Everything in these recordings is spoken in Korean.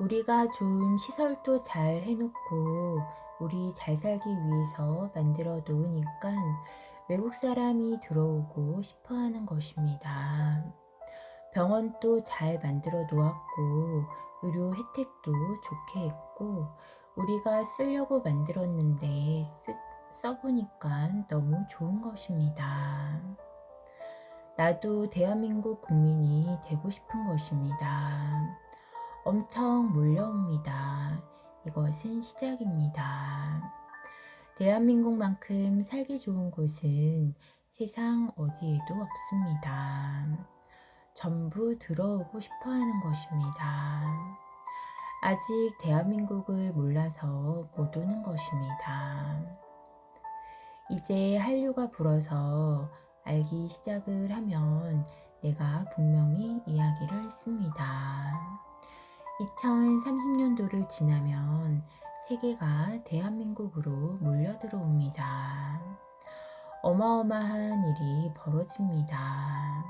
우리가 좋은 시설도 잘 해놓고 우리 잘 살기 위해서 만들어 놓으니까 외국 사람이 들어오고 싶어 하는 것입니다. 병원도 잘 만들어 놓았고 의료 혜택도 좋게 했고 우리가 쓰려고 만들었는데 쓰, 써보니까 너무 좋은 것입니다. 나도 대한민국 국민이 되고 싶은 것입니다. 엄청 몰려옵니다. 이것은 시작입니다. 대한민국만큼 살기 좋은 곳은 세상 어디에도 없습니다. 전부 들어오고 싶어 하는 것입니다. 아직 대한민국을 몰라서 못 오는 것입니다. 이제 한류가 불어서 알기 시작을 하면 내가 분명히 이야기를 했습니다. 2030년도를 지나면 세계가 대한민국으로 몰려 들어옵니다. 어마어마한 일이 벌어집니다.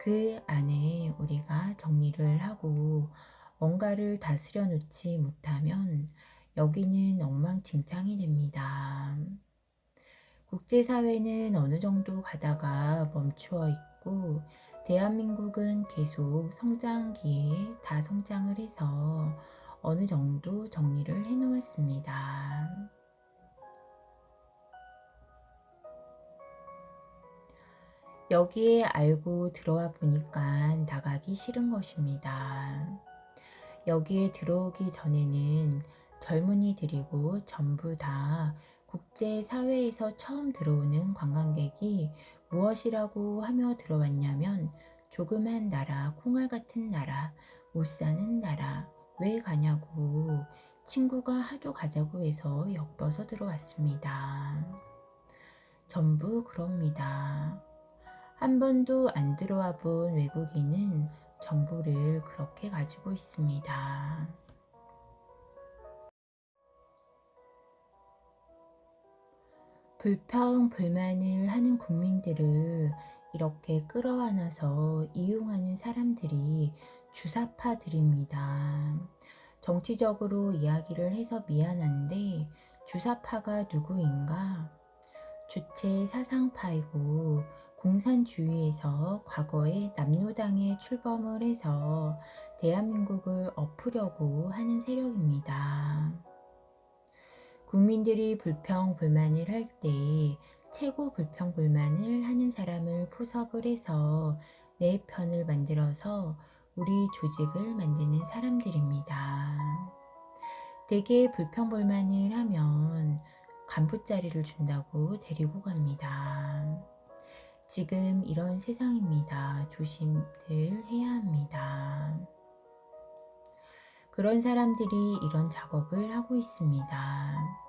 그 안에 우리가 정리를 하고 뭔가를 다스려 놓지 못하면 여기는 엉망진창이 됩니다. 국제사회는 어느 정도 가다가 멈추어 있고 대한민국은 계속 성장기에 다 성장을 해서 어느 정도 정리를 해 놓았습니다. 여기에 알고 들어와 보니까 나가기 싫은 것입니다. 여기에 들어오기 전에는 젊은이들이고 전부 다 국제사회에서 처음 들어오는 관광객이 무엇이라고 하며 들어왔냐면 조그만 나라, 콩알 같은 나라, 못 사는 나라, 왜 가냐고 친구가 하도 가자고 해서 엮여서 들어왔습니다. 전부 그럽니다. 한 번도 안 들어와 본 외국인은 정보를 그렇게 가지고 있습니다. 불평, 불만을 하는 국민들을 이렇게 끌어안아서 이용하는 사람들이 주사파들입니다. 정치적으로 이야기를 해서 미안한데 주사파가 누구인가? 주체 사상파이고 공산주의에서 과거에 남노당에 출범을 해서 대한민국을 엎으려고 하는 세력입니다. 국민들이 불평, 불만을 할 때 최고 불평, 불만을 하는 사람을 포섭을 해서 내 편을 만들어서 우리 조직을 만드는 사람들입니다. 대개 불평, 불만을 하면 간부 자리를 준다고 데리고 갑니다. 지금 이런 세상입니다. 조심들 해야 합니다. 그런 사람들이 이런 작업을 하고 있습니다.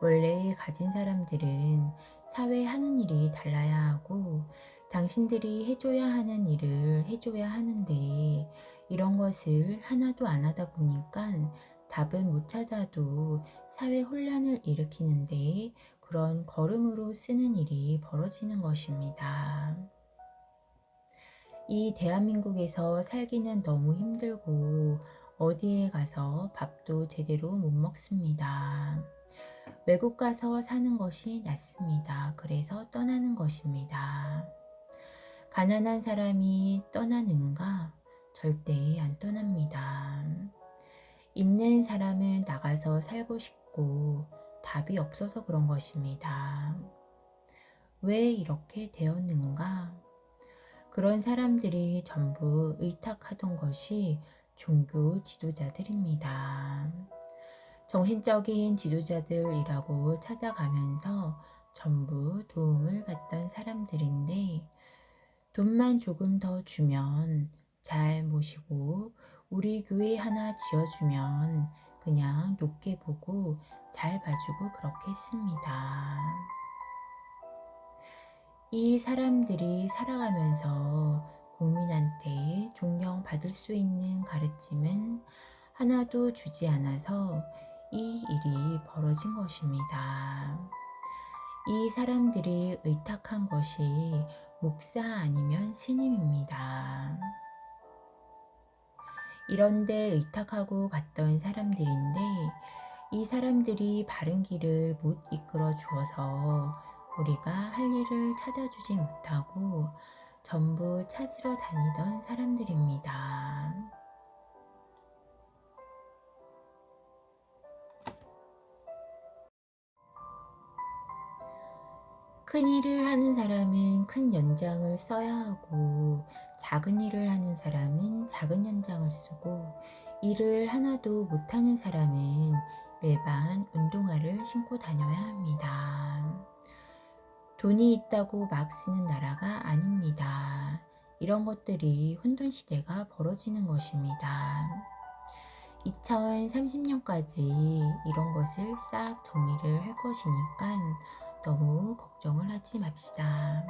원래 가진 사람들은 사회 하는 일이 달라야 하고 당신들이 해줘야 하는 일을 해줘야 하는데 이런 것을 하나도 안 하다 보니까 답은 못 찾아도 사회 혼란을 일으키는데 그런 걸음으로 쓰는 일이 벌어지는 것입니다. 이 대한민국에서 살기는 너무 힘들고 어디에 가서 밥도 제대로 못 먹습니다. 외국 가서 사는 것이 낫습니다. 그래서 떠나는 것입니다. 가난한 사람이 떠나는가? 절대 안 떠납니다. 있는 사람은 나가서 살고 싶고 답이 없어서 그런 것입니다. 왜 이렇게 되었는가? 그런 사람들이 전부 의탁하던 것이 종교 지도자들입니다. 정신적인 지도자들이라고 찾아가면서 전부 도움을 받던 사람들인데 돈만 조금 더 주면 잘 모시고 우리 교회 하나 지어주면 그냥 높게 보고 잘 봐주고 그렇게 했습니다. 이 사람들이 살아가면서 국민한테 존경받을 수 있는 가르침은 하나도 주지 않아서 이 일이 벌어진 것입니다. 이 사람들이 의탁한 것이 목사 아니면 스님입니다. 이런데 의탁하고 갔던 사람들인데 이 사람들이 바른 길을 못 이끌어 주어서 우리가 할 일을 찾아주지 못하고 전부 찾으러 다니던 사람들입니다. 큰 일을 하는 사람은 큰 연장을 써야 하고 작은 일을 하는 사람은 작은 연장을 쓰고 일을 하나도 못하는 사람은 일반 운동화를 신고 다녀야 합니다. 돈이 있다고 막 쓰는 나라가 아닙니다. 이런 것들이 혼돈 시대가 벌어지는 것입니다. 2030년까지 이런 것을 싹 정리를 할 것이니까 너무 걱정을 하지 맙시다.